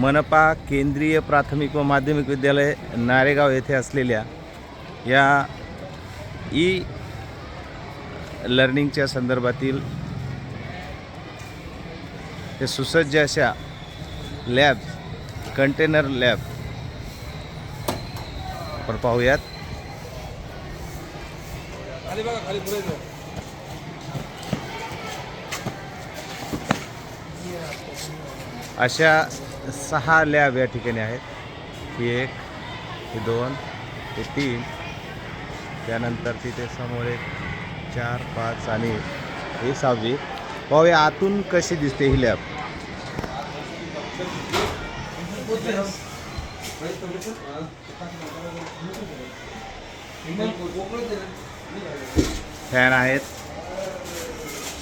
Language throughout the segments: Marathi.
मनपा केंद्रीय प्राथमिक व माध्यमिक विद्यालय नारेगाव येथे असलेल्या या ई लर्निंगच्या संदर्भातील हे सुसज्ज अशा लॅब कंटेनर लॅब आपण पाहूयात. अशा सहा लॅब या ठिकाणी आहेत. ही एक ही दोन हे तीन. त्यानंतर तिथे समोर एक चार पाच आणि ही सहावी. पाहूया आतून कशी दिसते ही लॅब. फॅन आहेत.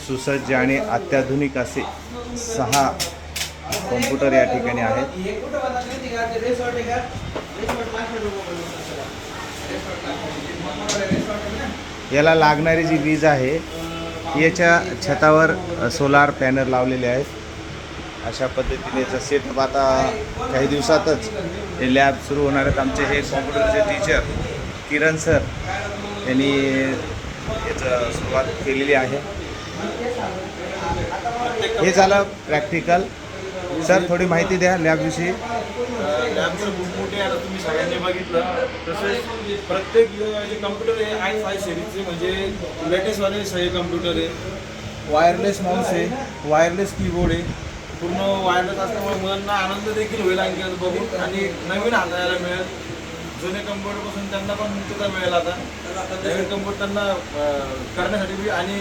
सुसज्ज आणि अत्याधुनिक असे. सहा कॉम्प्युटर या ठिकाणी आहेत. याला लागणारी जी वीज आहे याच्या छतावर सोलार पॅनल लावलेले आहेत. अशा पद्धतीने याचा सेटअप आता काही दिवसातच हे लॅब सुरू होणार आहेत. आमचे हे कॉम्प्युटरचे टीचर किरण सर यांनी याचं सुरुवात केलेली आहे. हे झालं प्रॅक्टिकल सर थोडी माहिती द्या लॅबविषयी लॅबचं खूप मोठे आहे आता तुम्ही सगळ्यांनी बघितलं. तसेच प्रत्येक जे कम्प्युटर आहे आय फाय सिरीजचे म्हणजे लेटेस्टवाले सगळे कम्प्युटर आहे. वायरलेस माऊस आहे. वायरलेस कीबोर्ड आहे. पूर्ण वायरलेस असल्यामुळे मुलांना आनंद देखील होईल आणखी बघून. आणि नवीन हाताळायला मिळेल. जुने कम्प्युटरपासून त्यांना पण मुक्तता मिळेल आता. नवीन कम्प्युटर त्यांना करण्यासाठी बी आणि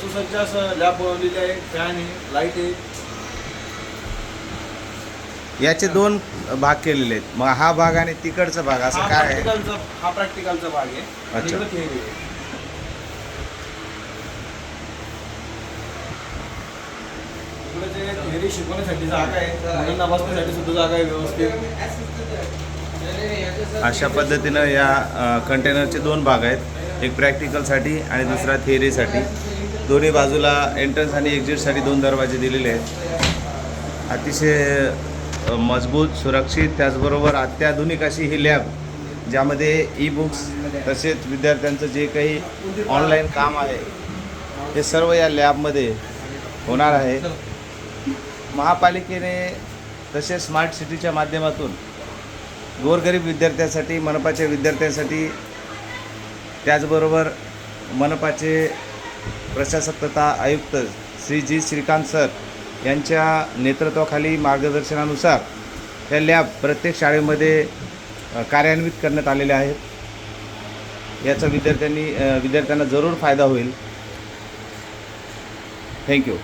सुसज्ज असं लॅब बनवलेली आहे. फॅन आहे लाइट आहे. याचे दोन भाग केलेले आहेत. मग हा भाग आणि तिकडचा भाग असं काय आहे? हा प्रॅक्टिकलचा भाग आहे. आणि अच्छा. इकडं theory आहे. इकडं जे theory शिकवण्यासाठी जागा आहे मुलांना बसण्यासाठी सुद्धा जागा आहे व्यवस्थित. अशा पद्धतीनं या कंटेनरचे दोन भाग आहेत. एक प्रॅक्टिकलसाठी आणि दुसरा थिअरीसाठी दोन्ही बाजूला एंट्रन्स आणि एक्झिटसाठी दोन दरवाजे दिलेले आहेत. अतिशय मजबूत सुरक्षित त्याचबरोबर अत्याधुनिक अशी ही लॅब ज्यामध्ये ई बुक्स तसेच विद्यार्थ्यांचं जे काही ऑनलाईन काम आहे हे सर्व या लॅबमध्ये होणार आहे. महापालिकेने तसेच स्मार्ट सिटीच्या माध्यमातून गोरगरीब विद्यार्थ्यांसाठी मनपाच्या विद्यार्थ्यांसाठी त्याचबरोबर मनपाचे प्रशासकता आयुक्त श्री जी श्रीकांत सर यांच्या नेतृत्वाखाली मार्गदर्शनानुसार या लॅब प्रत्येक शाळेमध्ये कार्यान्वित करण्यात आलेल्या आहेत. याचा विद्यार्थ्यांनी विद्यार्थ्यांना जरूर फायदा होईल. थँक्यू.